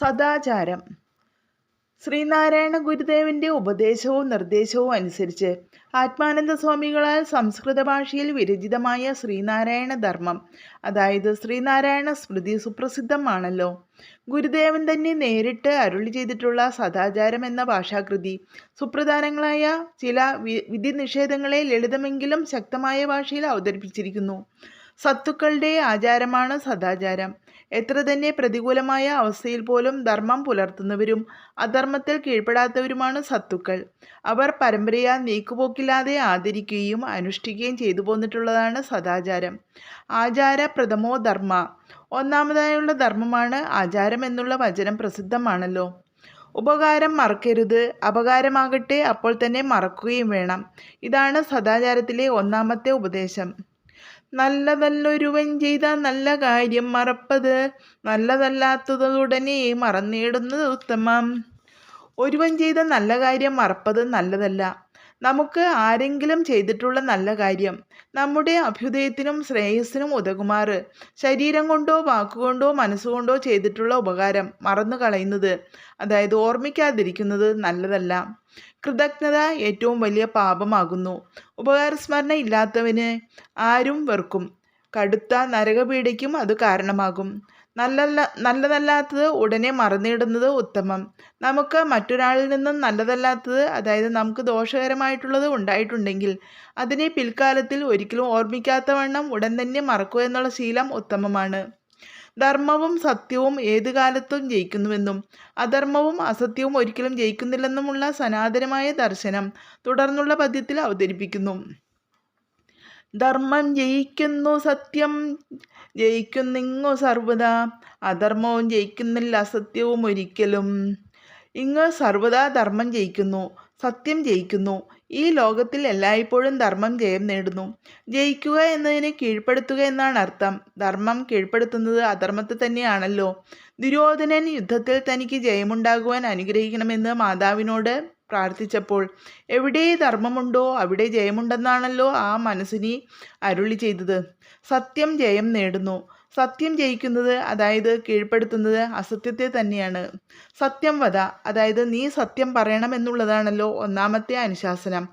സദാചാരം. ശ്രീനാരായണ ഗുരുദേവന്റെ ഉപദേശവും നിർദ്ദേശവും അനുസരിച്ച് ആത്മാനന്ദ സ്വാമികളാൽ സംസ്കൃത ഭാഷയിൽ വിരചിതമായ ശ്രീനാരായണ ധർമ്മം അതായത് ശ്രീനാരായണ സ്മൃതി സുപ്രസിദ്ധമാണല്ലോ. ഗുരുദേവൻ തന്നെ നേരിട്ട് അരുളി ചെയ്തിട്ടുള്ള സദാചാരം എന്ന ഭാഷാകൃതി സുപ്രധാനങ്ങളായ ചില വിധി നിഷേധങ്ങളെ ലളിതമെങ്കിലും ശക്തമായ ഭാഷയിൽ അവതരിപ്പിച്ചിരിക്കുന്നു. സത്തുക്കളുടെ ആചാരമാണ് സദാചാരം. എത്ര തന്നെ പ്രതികൂലമായ അവസ്ഥയിൽ പോലും ധർമ്മം പുലർത്തുന്നവരും അധർമ്മത്തിൽ കീഴ്പ്പെടാത്തവരുമാണ് സത്തുക്കൾ. അവർ പരമ്പരയാ നീക്കുപോക്കില്ലാതെ ആദരിക്കുകയും അനുഷ്ഠിക്കുകയും ചെയ്തു പോന്നിട്ടുള്ളതാണ് സദാചാരം. ആചാര പ്രഥമോ ധർമ്മ? ഒന്നാമതായുള്ള ധർമ്മമാണ് ആചാരം എന്നുള്ള വചനം പ്രസിദ്ധമാണല്ലോ. ഉപകാരം മറക്കരുത് അപകാരമാകട്ടെ അപ്പോൾ തന്നെ മറക്കുകയും വേണം. ഇതാണ് സദാചാരത്തിലെ ഒന്നാമത്തെ ഉപദേശം. നല്ലതല്ലൊരുവൻ ചെയ്ത നല്ല കാര്യം മറപ്പത് നല്ലതല്ലാത്തത് ഉടനെ മറന്നിടുന്നത് ഉത്തമം. ഒരുവൻ ചെയ്ത നല്ല കാര്യം മറപ്പത് നല്ലതല്ല. നമുക്ക് ആരെങ്കിലും ചെയ്തിട്ടുള്ള നല്ല കാര്യം നമ്മുടെ അഭ്യുദയത്തിനും ശ്രേയസ്സിനും ഉതകുമാറ്. ശരീരം കൊണ്ടോ വാക്കുകൊണ്ടോ മനസ്സുകൊണ്ടോ ചെയ്തിട്ടുള്ള ഉപകാരം മറന്നു കളയുന്നത് അതായത് ഓർമ്മിക്കാതിരിക്കുന്നത് നല്ലതല്ല. കൃതജ്ഞത ഏറ്റവും വലിയ പാപമാകുന്നു. ഉപകാരസ്മരണ ഇല്ലാത്തവന് ആരും വെറുക്കും. കടുത്ത നരകപീഠയ്ക്കും അത് കാരണമാകും. നല്ലല്ല നല്ലതല്ലാത്തത് ഉടനെ മറന്നിടുന്നത് ഉത്തമം. നമുക്ക് മറ്റൊരാളിൽ നിന്നും നല്ലതല്ലാത്തത് അതായത് നമുക്ക് ദോഷകരമായിട്ടുള്ളത് ഉണ്ടായിട്ടുണ്ടെങ്കിൽ അതിനെ പിൽക്കാലത്തിൽ ഒരിക്കലും ഓർമ്മിക്കാത്ത വണ്ണം ഉടൻ തന്നെ മറക്കുക എന്നുള്ള ശീലം ഉത്തമമാണ്. ധർമ്മവും സത്യവും ഏത് കാലത്തും ജയിക്കുന്നുവെന്നും അധർമ്മവും അസത്യവും ഒരിക്കലും ജയിക്കുന്നില്ലെന്നുമുള്ള സനാതനമായ ദർശനം തുടർന്നുള്ള പദ്യത്തിൽ അവതരിപ്പിക്കുന്നു. ധർമ്മം ജയിക്കുന്നു സത്യം ജയിക്കുന്നിങ്ങു സർവദാ അധർമ്മവും ജയിക്കുന്നില്ല അസത്യവും ഒരിക്കലും. ഇങ്ങ് സർവദാ ധർമ്മം ജയിക്കുന്നു സത്യം ജയിക്കുന്നു. ഈ ലോകത്തിൽ എല്ലായ്പ്പോഴും ധർമ്മം ജയം നേടുന്നു. ജയിക്കുക എന്നതിനെ കീഴ്പ്പെടുത്തുക എന്നാണ് അർത്ഥം. ധർമ്മം കീഴ്പ്പെടുത്തുന്നത് അധർമ്മത്തെ തന്നെയാണല്ലോ. ദുര്യോധനൻ യുദ്ധത്തിൽ തനിക്ക് ജയമുണ്ടാകുവാൻ അനുഗ്രഹിക്കണമെന്ന് മാതാവിനോട് പ്രാർത്ഥിച്ചപ്പോൾ എവിടെ ധർമ്മമുണ്ടോ അവിടെ ജയമുണ്ടെന്നാണല്ലോ ആ മനസ്സിനെ അരുളി ചെയ്തത്. സത്യം ജയം നേടുന്നു. സത്യം ജയിക്കുന്നത് അതായത് കീഴ്പ്പെടുത്തുന്നത് അസത്യത്തെ തന്നെയാണ്. സത്യം വധ അതായത് നീ സത്യം പറയണമെന്നുള്ളതാണല്ലോ ഒന്നാമത്തെ അനുശാസനം.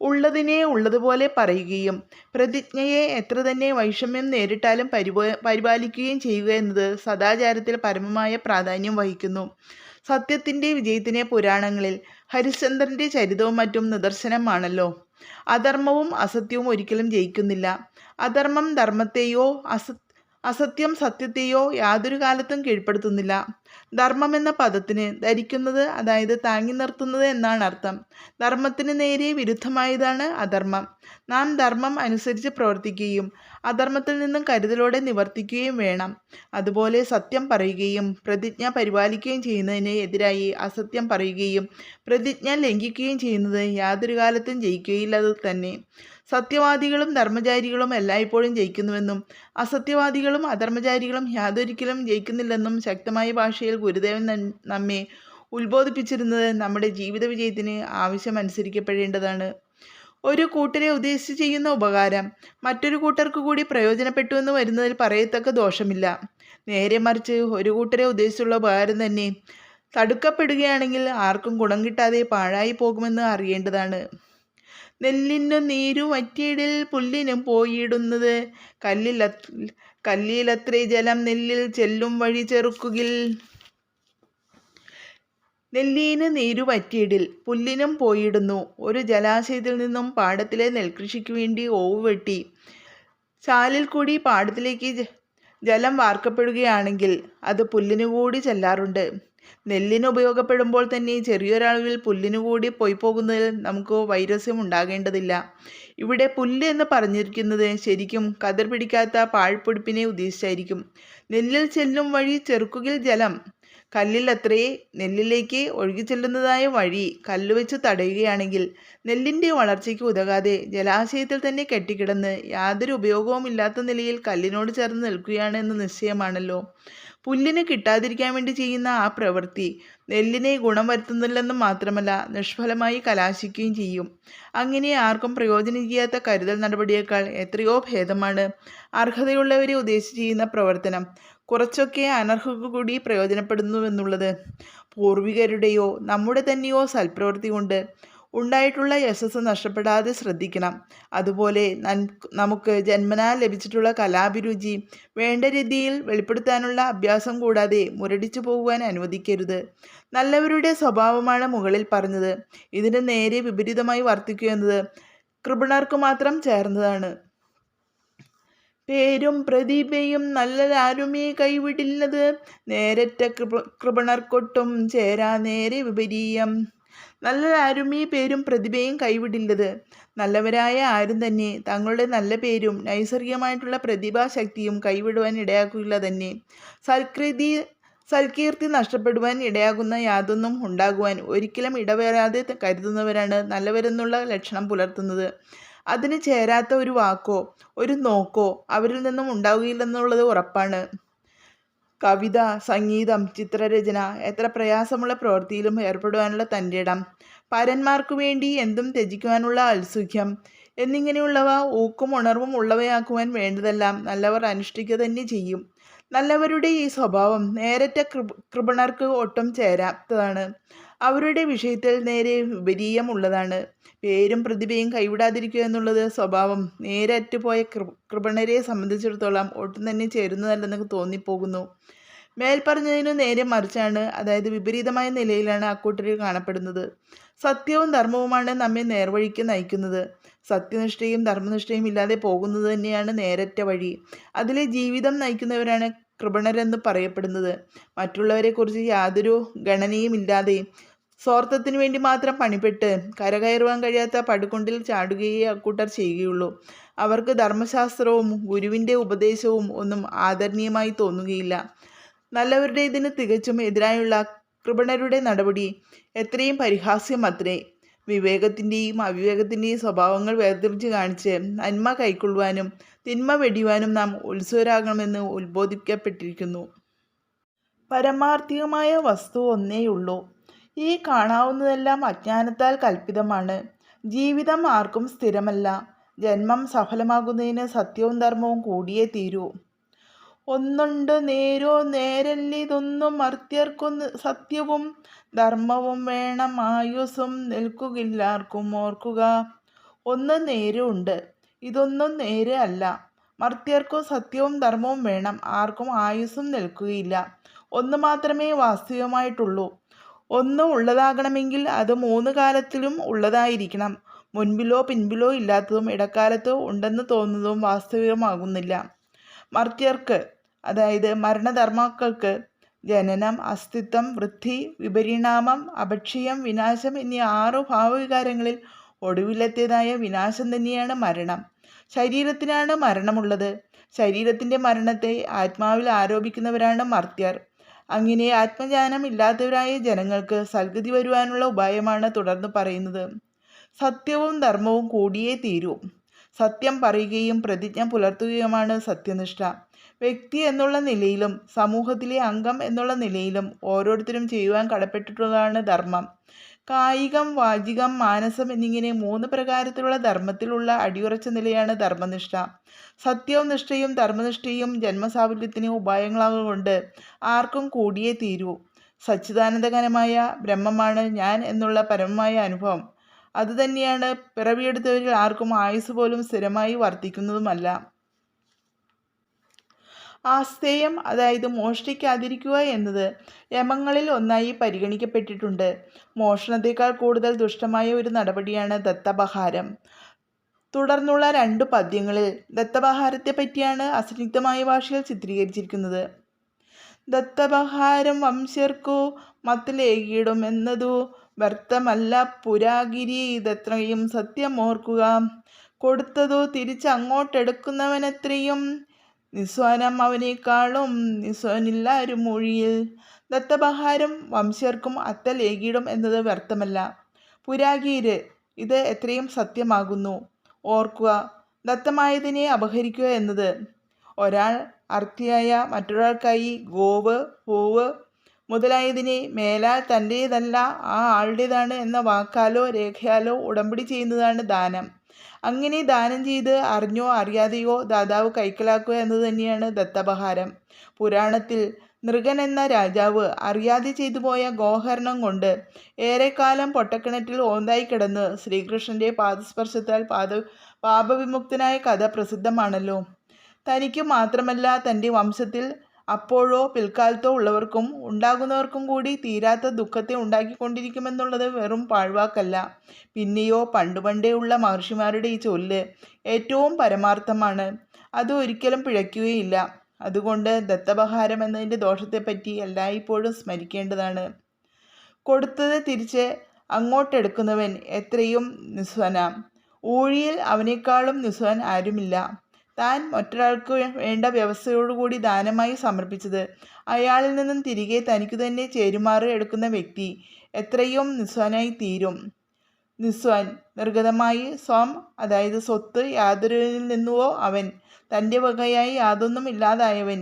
ഉള്ളതിനെ ഉള്ളതുപോലെ പറയുകയും പ്രതിജ്ഞയെ എത്ര തന്നെ വൈഷമ്യം നേരിട്ടാലും പരിപോ പരിപാലിക്കുകയും ചെയ്യുക എന്നത് സദാചാരത്തിൽ പരമമായ പ്രാധാന്യം വഹിക്കുന്നു. സത്യത്തിന്റെ വിജയത്തിനെ പുരാണങ്ങളിൽ ഹരിശ്ചന്ദ്രന്റെ ചരിതവും മറ്റും നിദർശനമാണല്ലോ. അധർമ്മവും അസത്യവും ഒരിക്കലും ജയിക്കുന്നില്ല. അധർമ്മം ധർമ്മത്തെയോ അസ അസത്യം സത്യത്തെയോ യാതൊരു കാലത്തും കീഴ്പ്പെടുത്തുന്നില്ല. ധർമ്മം എന്ന പദത്തിന് ധരിക്കുന്നത് അതായത് താങ്ങി നിർത്തുന്നത് എന്നാണ് അർത്ഥം. ധർമ്മത്തിന് നേരെ വിരുദ്ധമായതാണ് അധർമ്മം. നാം ധർമ്മം അനുസരിച്ച് പ്രവർത്തിക്കുകയും അധർമ്മത്തിൽ നിന്നും കരുതലോടെ നിവർത്തിക്കുകയും വേണം. അതുപോലെ സത്യം പറയുകയും പ്രതിജ്ഞ പരിപാലിക്കുകയും ചെയ്യുന്നതിന് എതിരായി അസത്യം പറയുകയും പ്രതിജ്ഞ ലംഘിക്കുകയും ചെയ്യുന്നത് യാതൊരു കാലത്തും ജയിക്കുകയില്ലാതെ തന്നെ. സത്യവാദികളും ധർമ്മചാരികളും എല്ലായ്പ്പോഴും ജയിക്കുന്നുവെന്നും അസത്യവാദികളും അധർമ്മചാരികളും യാതൊരിക്കലും ജയിക്കുന്നില്ലെന്നും ശക്തമായ ഭാഷയിൽ ഗുരുദേവൻ നമ്മെ ഉത്ബോധിപ്പിച്ചിരുന്നത് നമ്മുടെ ജീവിത വിജയത്തിന് ആവശ്യമനുസരിക്കപ്പെടേണ്ടതാണ്. ഒരു കൂട്ടരെ ഉദ്ദേശിച്ച് ചെയ്യുന്ന ഉപകാരം മറ്റൊരു കൂട്ടർക്ക് കൂടി പ്രയോജനപ്പെട്ടു എന്ന് വരുന്നതിൽ പറയത്തക്ക ദോഷമില്ല. നേരെ മറിച്ച് ഒരു കൂട്ടരെ ഉദ്ദേശിച്ചുള്ള ഉപകാരം തന്നെ തടുക്കപ്പെടുകയാണെങ്കിൽ ആർക്കും ഗുണം കിട്ടാതെ പാഴായി പോകുമെന്ന് അറിയേണ്ടതാണ്. നെല്ലിനു നീരു വറ്റിയിടിൽ പുല്ലിനും പോയിടുന്നത് കല്ലില കല്ലിലത്രേ ജലം നെല്ലിൽ ചെല്ലും വഴി ചെറുക്കുകിൽ. നെല്ലിന് നീരു പുല്ലിനും പോയിടുന്നു. ഒരു ജലാശയത്തിൽ നിന്നും പാടത്തിലെ നെൽകൃഷിക്ക് വേണ്ടി ഓവ് വെട്ടി ചാലിൽ കൂടി പാടത്തിലേക്ക് ജലം വാർക്കപ്പെടുകയാണെങ്കിൽ അത് പുല്ലിനു കൂടി ചെല്ലാറുണ്ട്. നെല്ലിന് ഉപയോഗപ്പെടുമ്പോൾ തന്നെ ചെറിയൊരളവിൽ പുല്ലിനു കൂടി പോയി പോകുന്നതിൽ നമുക്ക് വൈരസ്യം ഉണ്ടാകേണ്ടതില്ല. ഇവിടെ പുല്ല് എന്ന് പറഞ്ഞിരിക്കുന്നത് ശരിക്കും കതിർ പിടിക്കാത്ത പാഴ്പ്പൊടിപ്പിനെ ഉദ്ദേശിച്ചായിരിക്കും. നെല്ലിൽ ചെല്ലും വഴി ചെറുക്കുകിൽ ജലം കല്ലിലത്രേ നെല്ലിലേക്ക് ഒഴുകിച്ചെല്ലുന്നതായ വഴി കല്ലുവെച്ച് തടയുകയാണെങ്കിൽ നെല്ലിന്റെ വളർച്ചയ്ക്ക് ഉതകാതെ ജലാശയത്തിൽ തന്നെ കെട്ടിക്കിടന്ന് യാതൊരു ഉപയോഗവുമില്ലാത്ത നിലയിൽ കല്ലിനോട് ചേർന്ന് നിൽക്കുകയാണ് എന്ന് നിശ്ചയമാണല്ലോ. പുല്ലിന് കിട്ടാതിരിക്കാൻ വേണ്ടി ചെയ്യുന്ന ആ പ്രവൃത്തി നെല്ലിനെ ഗുണം വരുത്തുന്നില്ലെന്ന് മാത്രമല്ല നിഷ്ഫലമായി കലാശിക്കുകയും ചെയ്യും. അങ്ങനെ ആർക്കും പ്രയോജനം ചെയ്യാത്ത കരുതൽ നടപടിയേക്കാൾ എത്രയോ ഭേദമാണ് അർഹതയുള്ളവരെ ഉദ്ദേശിച്ച് ചെയ്യുന്ന പ്രവർത്തനം. കുറച്ചൊക്കെ അനർഹർക്ക് കൂടി പ്രയോജനപ്പെടുന്നു എന്നുള്ളത് പൂർവികരുടെയോ നമ്മുടെ തന്നെയോ സൽപ്രവൃത്തി കൊണ്ട് ഉണ്ടായിട്ടുള്ള യശസ് നഷ്ടപ്പെടാതെ ശ്രദ്ധിക്കണം. അതുപോലെ നമുക്ക് ജന്മനാ ലഭിച്ചിട്ടുള്ള കലാഭിരുചി വേണ്ട രീതിയിൽ വെളിപ്പെടുത്താനുള്ള അഭ്യാസം കൂടാതെ മുരടിച്ചു പോകുവാൻ അനുവദിക്കരുത്. നല്ലവരുടെ സ്വഭാവമാണ് മുകളിൽ പറഞ്ഞത്. ഇതിന് നേരെ വിപരീതമായി വർത്തിക്കുക എന്നത് കൃപണർക്ക് മാത്രം ചേർന്നതാണ്. പേരും പ്രതിഭയും നല്ലതാരുമേ കൈവിടില്ലത്? നേരറ്റ കൃപ കൃപണർക്കൊട്ടും ചേരാ നേരെ വിപരീയം. നല്ലതാരുമേ പേരും പ്രതിഭയും കൈവിടില്ലത്? നല്ലവരായ ആരും തന്നെ തങ്ങളുടെ നല്ല പേരും നൈസർഗികമായിട്ടുള്ള പ്രതിഭാശക്തിയും കൈവിടുവാൻ ഇടയാക്കില്ല തന്നെ. സൽകൃതി സൽകീർത്തി നഷ്ടപ്പെടുവാൻ ഇടയാകുന്ന യാതൊന്നും ഉണ്ടാകുവാൻ ഒരിക്കലും ഇടവരാതെ കരുതുന്നവരാണ് നല്ലവരെന്നുള്ള ലക്ഷണം പുലർത്തുന്നത്. അതിന് ചേരാത്ത ഒരു വാക്കോ ഒരു നോക്കോ അവരിൽ നിന്നും ഉണ്ടാവുകയില്ലെന്നുള്ളത് ഉറപ്പാണ്. കവിത സംഗീതം ചിത്രരചന എത്ര പ്രയാസമുള്ള പ്രവൃത്തിയിലും ഏർപ്പെടുവാനുള്ള തന്റെ ഇടം. പരന്മാർക്കു വേണ്ടി എന്തും ത്യജിക്കുവാനുള്ള ഔത്സുഖ്യം എന്നിങ്ങനെയുള്ളവ ഊക്കും ഉണർവും ഉള്ളവയാക്കുവാൻ വേണ്ടതെല്ലാം നല്ലവർ അനുഷ്ഠിക്കുക തന്നെ ചെയ്യും. നല്ലവരുടെ ഈ സ്വഭാവം നേരറ്റ കൃപ കൃപണർക്ക് ഒട്ടും ചേരാത്തതാണ്. അവരുടെ വിഷയത്തിൽ നേരെ വിപരീയമുള്ളതാണ്. പേരും പ്രതിഭയും കൈവിടാതിരിക്കുക എന്നുള്ളത് സ്വഭാവം. നേരറ്റുപോയ കൃപണരെ സംബന്ധിച്ചിടത്തോളം ഒട്ടും തന്നെ ചേരുന്നതല്ലെന്ന് തോന്നിപ്പോകുന്നു. മേൽപ്പറഞ്ഞതിനു നേരെ മറിച്ചാണ് അതായത് വിപരീതമായ നിലയിലാണ് അക്കൂട്ടരിൽ കാണപ്പെടുന്നത്. സത്യവും ധർമ്മവുമാണ് നമ്മെ നേർവഴിക്ക് നയിക്കുന്നത്. സത്യനിഷ്ഠയും ധർമ്മനിഷ്ഠയും ഇല്ലാതെ പോകുന്നത് തന്നെയാണ് നേരറ്റ വഴി. അതിലെ ജീവിതം നയിക്കുന്നവരാണ് കൃപണരെന്ന് പറയപ്പെടുന്നത്. മറ്റുള്ളവരെക്കുറിച്ച് യാതൊരു ഗണനയും ഇല്ലാതെ സ്വാർത്ഥത്തിനു വേണ്ടി മാത്രം പണിപ്പെട്ട് കരകയറുവാൻ കഴിയാത്ത പടുകൊണ്ടിൽ ചാടുകയേ അക്കൂട്ടർ ചെയ്യുകയുള്ളൂ. അവർക്ക് ധർമ്മശാസ്ത്രവും ഗുരുവിന്റെ ഉപദേശവും ഒന്നും ആദരണീയമായി തോന്നുകയില്ല. നല്ലവരുടെ ഇതിന് തികച്ചും എതിരായുള്ള കൃപണരുടെ നടപടി എത്രയും പരിഹാസ്യം അത്രേ വിവേകത്തിന്റെയും അവിവേകത്തിന്റെയും സ്വഭാവങ്ങൾ വേർതിരിച്ച് കാണിച്ച് നന്മ കൈക്കൊള്ളുവാനും തിന്മ വെടിയുവാനും നാം ഉത്സവരാകണമെന്ന് ഉത്ബോധിക്കപ്പെട്ടിരിക്കുന്നു. പരമാർത്ഥികമായ വസ്തു ഒന്നേയുള്ളൂ ഈ കാണാവുന്നതെല്ലാം അജ്ഞാനത്താൽ കൽപ്പിതമാണ്. ജീവിതം ആർക്കും സ്ഥിരമല്ല. ജന്മം സഫലമാകുന്നതിന് സത്യവും ധർമ്മവും കൂടിയേ തീരൂ. ഒന്നുണ്ട് നേരോ നേരല്ലിതൊന്നും മർത്യർക്കൊന്ന് സത്യവും ധർമ്മവും വേണം ആയുസ്സും നിൽക്കുകില്ലാർക്കും ഓർക്കുക. ഒന്ന് നേരുണ്ട് ഇതൊന്നും നേരെ അല്ല. മർത്യർക്കു സത്യവും ധർമ്മവും വേണം ആർക്കും ആയുസ്സും നിൽക്കുകയില്ല. ഒന്ന് മാത്രമേ വാസ്തവമായിട്ടുള്ളൂ. ഒന്ന് ഉള്ളതാകണമെങ്കിൽ അത് മൂന്ന് കാലത്തിലും ഉള്ളതായിരിക്കണം. മുൻപിലോ പിൻപിലോ ഇല്ലാത്തതും ഇടക്കാലത്ത് ഉണ്ടെന്ന് തോന്നുന്നതും വാസ്തവികമാകുന്നില്ല മർത്യർക്ക് അതായത് മരണധർമ്മാക്കൾക്ക് ജനനം അസ്തിത്വം വൃദ്ധി വിപരിണാമം അപക്ഷയം വിനാശം എന്നീ ആറു ഭാവവികാരങ്ങളിൽ ഒടുവിലെത്തിയതായ വിനാശം തന്നെയാണ് മരണം. ശരീരത്തിനാണ് മരണമുള്ളത്. ശരീരത്തിന്റെ മരണത്തെ ആത്മാവിൽ ആരോപിക്കുന്നവരാണ് മർത്യർ. അങ്ങനെ ആത്മജ്ഞാനം ഇല്ലാത്തവരായ ജനങ്ങൾക്ക് സൽഗതി വരുവാനുള്ള ഉപായമാണ് തുടർന്ന് പറയുന്നത്. സത്യവും ധർമ്മവും കൂടിയേ തീരൂ. സത്യം പറയുകയും പ്രതിജ്ഞ പുലർത്തുകയുമാണ് സത്യനിഷ്ഠ. വ്യക്തി എന്നുള്ള നിലയിലും സമൂഹത്തിലെ അംഗം എന്നുള്ള നിലയിലും ഓരോരുത്തരും ചെയ്യുവാൻ കടപ്പെട്ടിട്ടുള്ളതാണ് ധർമ്മം. കായികം വാചികം മാനസം എന്നിങ്ങനെ മൂന്ന് പ്രകാരത്തിലുള്ള ധർമ്മത്തിലുള്ള അടിയുറച്ച നിലയാണ് ധർമ്മനിഷ്ഠ. സത്യവും നിഷ്ഠയും ധർമ്മനിഷ്ഠയും ജന്മസാഫല്യത്തിന് ഉപായങ്ങളാകൊണ്ട് ആർക്കും കൂടിയേ തീരൂ. സച്ചിദാനന്ദകരമായ ബ്രഹ്മമാണ് ഞാൻ എന്നുള്ള പരമമായ അനുഭവം. അതുതന്നെയാണ് പിറവിയെടുത്തവരിൽ ആർക്കും ആയുസ് പോലും സ്ഥിരമായി വർദ്ധിക്കുന്നതുമല്ല. ആസ്തേയം അതായത് മോഷ്ടിക്കാതിരിക്കുക എന്നത് യമങ്ങളിൽ ഒന്നായി പരിഗണിക്കപ്പെട്ടിട്ടുണ്ട്. മോഷണത്തേക്കാൾ കൂടുതൽ ദുഷ്ടമായ ഒരു നടപടിയാണ് ദത്തപഹാരം. തുടർന്നുള്ള രണ്ട് പദ്യങ്ങളിൽ ദത്തപഹാരത്തെ പറ്റിയാണ് അസന്നിഗ്ധമായ ഭാഷയിൽ ചിത്രീകരിച്ചിരിക്കുന്നത്. ദത്തപഹാരം വംശ്യർക്കു മത്തിലേകിടും എന്നതു വ്യർത്ഥമല്ല. പുരാഗിരി ഇതത്രയും സത്യമോർക്കുക. കൊടുത്തതു തിരിച്ചങ്ങോട്ടെടുക്കുന്നവനത്രയും നിസ്വനം അവനേക്കാളും നിസ്വനില്ലാരും മൊഴിയിൽ ദത്തപഹാരം വംശർക്കും അത്ത അത്തലേകിടും എന്നത് വ്യർത്ഥമല്ല. പുരാഗീര് ഇത് എത്രയും സത്യമാകുന്നു. ഓർക്കുക ദത്തമായതിനെ അപഹരിക്കുക എന്നത് ഒരാൾ അർത്ഥിയായ മറ്റൊരാൾക്കായി ഗോവ് പൂവ് മുതലായതിനെ മേലാൽ തന്റേതല്ല ആ ആളുടേതാണ് എന്ന വാക്കാലോ രേഖയാലോ ഉടമ്പടി ചെയ്യുന്നതാണ് ദാനം. അങ്ങനെ ദാനം ചെയ്ത് അറിഞ്ഞോ അറിയാതെയോ ദാതാവ് കൈക്കലാക്കുക എന്നത് തന്നെയാണ് ദത്തപഹാരം. പുരാണത്തിൽ നൃഗൻ എന്ന രാജാവ് അറിയാതെ ചെയ്തു പോയ ഗോഹരണം കൊണ്ട് ഏറെക്കാലം പൊട്ടക്കിണറ്റിൽ ഓന്തായി കിടന്ന് ശ്രീകൃഷ്ണന്റെ പാദസ്പർശത്താൽ പാദ പാപവിമുക്തനായ കഥ പ്രസിദ്ധമാണല്ലോ. തനിക്ക് മാത്രമല്ല തന്റെ വംശത്തിൽ അപ്പോഴോ പിൽക്കാലത്തോ ഉള്ളവർക്കും ഉണ്ടാകുന്നവർക്കും കൂടി തീരാത്ത ദുഃഖത്തെ ഉണ്ടാക്കിക്കൊണ്ടിരിക്കുമെന്നുള്ളത് വെറും പാഴ്വാക്കല്ല. പിന്നെയോ പണ്ടുപണ്ടേ ഉള്ള മഹർഷിമാരുടെ ഈ ചൊല്ല് ഏറ്റവും പരമാർത്ഥമാണ്. അത് ഒരിക്കലും പിഴയ്ക്കുകയില്ല. അതുകൊണ്ട് ദത്തപഹാരം എന്നതിന്റെ ദോഷത്തെപ്പറ്റി എല്ലായ്പ്പോഴും സ്മരിക്കേണ്ടതാണ്. കൊടുത്തത് തിരിച്ച് അങ്ങോട്ടെടുക്കുന്നവൻ എത്രയും നിസ്വന. ഊഴിയിൽ അവനേക്കാളും നിസ്വൻ ആരുമില്ല. താൻ മറ്റൊരാൾക്ക് വേണ്ട വ്യവസ്ഥയോടുകൂടി ദാനമായി സമർപ്പിച്ചത്. അയാളിൽ നിന്നും തിരികെ തനിക്ക് തന്നെ ചേരുമാറി എടുക്കുന്ന വ്യക്തി എത്രയും നിസ്വാനായി തീരും. നിസ്വാൻ നിർഗതമായി സ്വം അതായത് സ്വത്ത് യാതൊരുവിൽ നിന്നുവോ അവൻ തന്റെ വകയായി യാതൊന്നും ഇല്ലാതായവൻ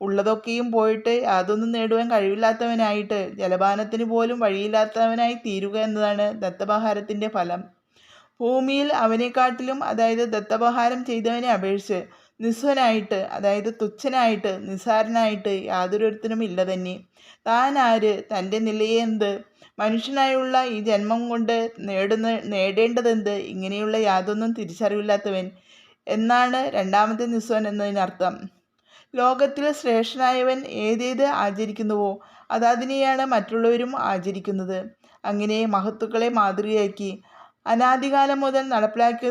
ഉള്ളതൊക്കെയും പോയിട്ട് യാതൊന്നും നേടുവാൻ കഴിവില്ലാത്തവനായിട്ട് ജലപാനത്തിന് പോലും വഴിയില്ലാത്തവനായി തീരുക എന്നതാണ് ദത്തപഹാരത്തിന്റെ ഫലം. ഭൂമിയിൽ അവനെക്കാട്ടിലും അതായത് ദത്തപഹാരം ചെയ്തവനെ അപേക്ഷിച്ച് നിസ്വനായിട്ട് അതായത് തുച്ഛനായിട്ട് നിസ്സാരനായിട്ട് യാതൊരുത്തരും ഇല്ല തന്നെ. താൻ ആര് തന്റെ നിലയെന്ത്? മനുഷ്യനായുള്ള ഈ ജന്മം കൊണ്ട് നേടുന്ന നേടേണ്ടതെന്ത്? ഇങ്ങനെയുള്ള യാതൊന്നും തിരിച്ചറിവില്ലാത്തവൻ എന്നാണ് രണ്ടാമത്തെ നിസ്വൻ എന്നതിനർത്ഥം. ലോകത്തിൽ ശ്രേഷ്ഠനായവൻ ഏതേത് ആചരിക്കുന്നുവോ അതതിനെയാണ് മറ്റുള്ളവരും ആചരിക്കുന്നത്. അങ്ങനെ മഹത്തുക്കളെ മാതൃകയാക്കി അനാദികാലം മുതൽ നടപ്പിലാക്കി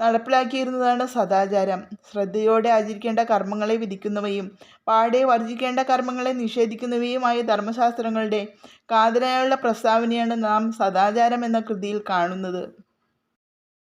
നടപ്പിലാക്കിയിരുന്നതാണ് സദാചാരം. ശ്രദ്ധയോടെ ആചരിക്കേണ്ട കർമ്മങ്ങളെ വിധിക്കുന്നവയും പാടെ വർജിക്കേണ്ട കർമ്മങ്ങളെ നിഷേധിക്കുന്നവയുമായ ധർമ്മശാസ്ത്രങ്ങളുടെ കാതലായുള്ള പ്രസ്താവനയാണ് നാം സദാചാരം എന്ന കൃതിയിൽ കാണുന്നത്.